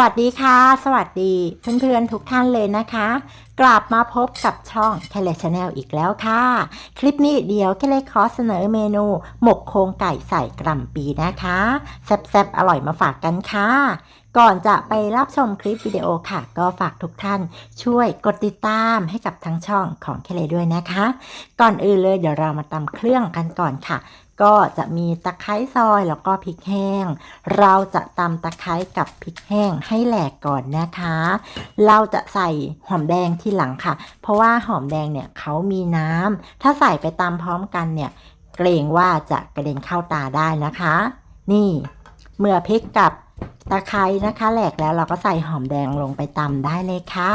วัสดีค่ะ สวัสดีเพื่อนๆทุกท่านเลยนะคะ กลับมาพบกับช่อง k คเลชแนลอีกแล้วค่ะ คลิปนี้เดี๋ยวแคเลขอเสนอเมนู หมกโครงไก่ใส่กล่ำปีนะคะ แซ่บๆ อร่อยมาฝากกันค่ะ ก่อนจะไปรับชมคลิปวิดีโอค่ะ ก็ฝากทุกท่านช่วยกดติดตามให้กับทั้งช่องของเคเลด้วยนะคะ ก่อนอื่นเลยเดี๋ยวเรามาตำเครื่องกันก่อนค่ะ ก็จะมีตะไคร้ซอยแล้วก็พริกแห้ง เราจะตำตะไคร้กับพริกแห้งให้แหลกก่อนนะคะ เราจะใส่หอมแดงที่หลังค่ะ เพราะว่าหอมแดงเนี่ยเขามีน้ำ ถ้าใส่ไปตำพร้อมกันเนี่ย เกรงว่าจะกระเด็นเข้าตาได้นะคะ นี่ เมื่อพริกกับ ตะไคร้นะคะแหลกแล้วเราก็ใส่หอมแดงลงไปตำได้เลยค่ะ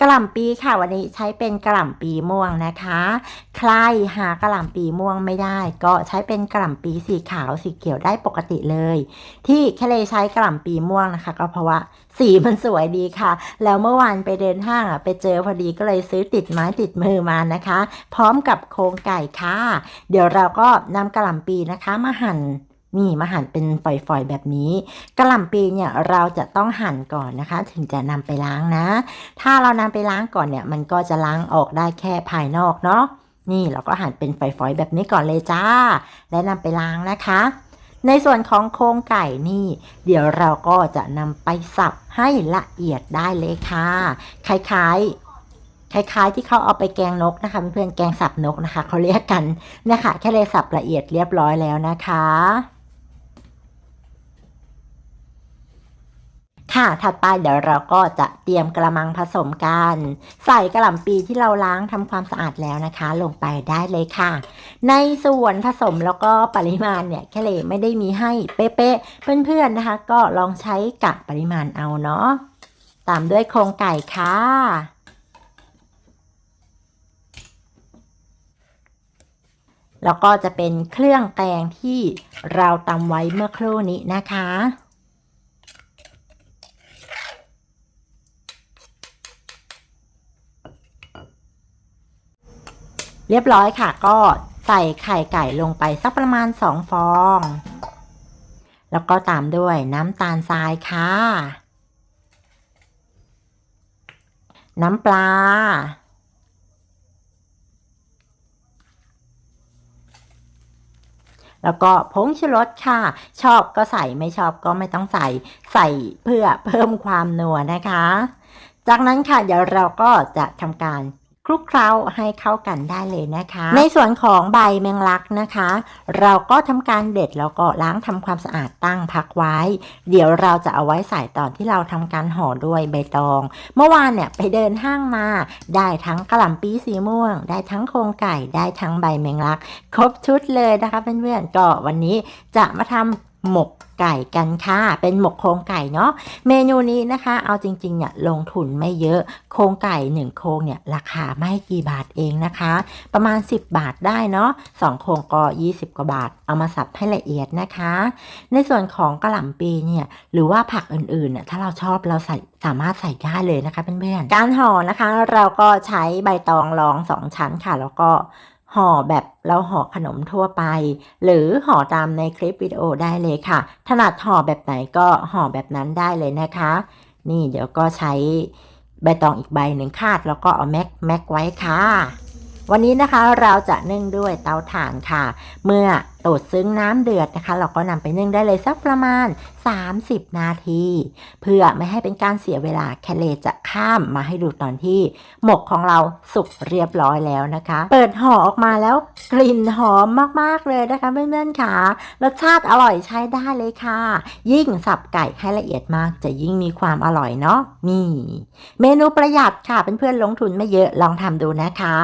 กระหล่ำปีค่ะ วันนี้ใช้เป็นกระหล่ำปีม่วงนะคะ ใครหากระหล่ำปีม่วงไม่ได้ ก็ใช้เป็นกระหล่ำปีสีขาวสีเขียวได้ปกติเลย ที่แคเลใช้กระหล่ำปีม่วงนะคะ ก็เพราะว่าสีมันสวยดีค่ะ แล้วเมื่อวานไปเดินห้างอะไปเจอพอดีก็เลยซื้อติดไม้ติดมือมานะคะ พร้อมกับโครงไก่ค่ะ เดี๋ยวเราก็นำกระหล่ำปีนะคะมาหั่น นี่มาหั่นเป็นฝอยๆ แบบนี้กระหล่ำปีเนี่ยเราจะต้องหั่นก่อนนะคะ ถึงจะนำไปล้างนะ ถ้าเรานำไปล้างก่อนเนี่ย มันก็จะล้างออกได้แค่ภายนอกเนาะนี่เราก็หั่นเป็นฝอยๆ แบบนี้ก่อนเลยจ้า และนำไปล้างนะคะ ในส่วนของโครงไก่นี่ เดี๋ยวเราก็จะนำไปสับให้ละเอียดได้เลยค่ะคล้ายๆคล้ายๆที่เขาเอาไปแกงนกนะคะเพื่อนๆแกงสับนกนะคะเขาเรียกกันนะคะแค่เลยสับละเอียดเรียบร้อยแล้วนะคะ ค่ะ ถัดไปเดี๋ยวเราก็จะเตรียมกระมังผสมกัน ใส่กระหล่ำปีที่เราล้างทำความสะอาดแล้วนะคะ ลงไปได้เลยค่ะ ในส่วนผสมแล้วก็ปริมาณเนี่ยแค่เลยไม่ได้มีให้เป๊ะๆเพื่อนๆนะคะ ก็ลองใช้กะปริมาณเอาเนาะตามด้วยโครงไก่ค่ะแล้วก็จะเป็นเครื่องแกงที่เราตำไว้เมื่อครู่นี้นะคะ เรียบร้อยค่ะ ก็ใส่ไข่ไก่ลงไปสักประมาณ 2 ฟอง แล้วก็ตามด้วยน้ำตาลทรายค่ะ น้ำปลา แล้วก็ผงชูรสค่ะ ชอบก็ใส่ไม่ชอบก็ไม่ต้องใส่ใส่เพื่อเพิ่มความนัวนะคะ จากนั้นค่ะเดี๋ยวเราก็จะทำการ คลุกเคล้าให้เข้ากันได้เลยนะคะ ในส่วนของใบแมงลักนะคะ เราก็ทำการเด็ดแล้วก็ล้างทำความสะอาดตั้งพักไว้ เดี๋ยวเราจะเอาไว้ใส่ตอนที่เราทำการห่อด้วยใบตอง เมื่อวานเนี่ยไปเดินห้างมา ได้ทั้งกระหล่ำปีสีม่วง ได้ทั้งโครงไก่ได้ทั้งใบแมงลัก ครบชุดเลยนะคะเพื่อนๆก็วันนี้จะมาทำ หมกไก่กันค่ะ เป็นหมกโครงไก่เนาะ เมนูนี้นะคะ เอาจริงๆเนี่ยลงทุนไม่เยอะ โครงไก่หนึ่งโครงเนี่ยราคาไม่กี่บาทเองนะคะ ประมาณ 10 บาทได้เนาะสองโครงก็ 20 กว่าบาท เอามาสับให้ละเอียดนะคะ ในส่วนของกระหล่ำปีเนี่ยหรือว่าผักอื่นๆเนี่ยถ้าเราชอบเราใส่สามารถใส่ได้เลยนะคะเพื่อนๆ การห่อนะคะเราก็ใช้ใบตองรองสองชั้นค่ะ แล้วก็ ห่อแบบเราห่อขนมทั่วไป หรือห่อตามในคลิปวิดีโอได้เลยค่ะ ถนัดห่อแบบไหนก็ห่อแบบนั้นได้เลยนะคะ นี่เดี๋ยวก็ใช้ใบตองอีกใบหนึ่งคาดแล้วก็เอาแม็กแม็กไว้ค่ะ วันนี้นะคะเราจะนึ่งด้วยเตาถ่านค่ะ เมื่อตดซึ้งน้ำเดือดนะคะ เราก็นำไปนึ่งได้เลยสักประมาณ 30 นาที เพื่อไม่ให้เป็นการเสียเวลาแคเลจะข้ามมาให้ดูตอนที่ หมกของเราสุกเรียบร้อยแล้วนะคะ เปิดห่อออกมาแล้วกลิ่นหอมมากๆเลยนะคะเพื่อนๆค่ะรสชาติอร่อยใช้ได้เลยค่ะ ยิ่งสับไก่ให้ละเอียดมากจะยิ่งมีความอร่อยเนาะนี่ เมนูประหยัดค่ะเพื่อนๆลงทุนไม่เยอะลองทำดูนะคะ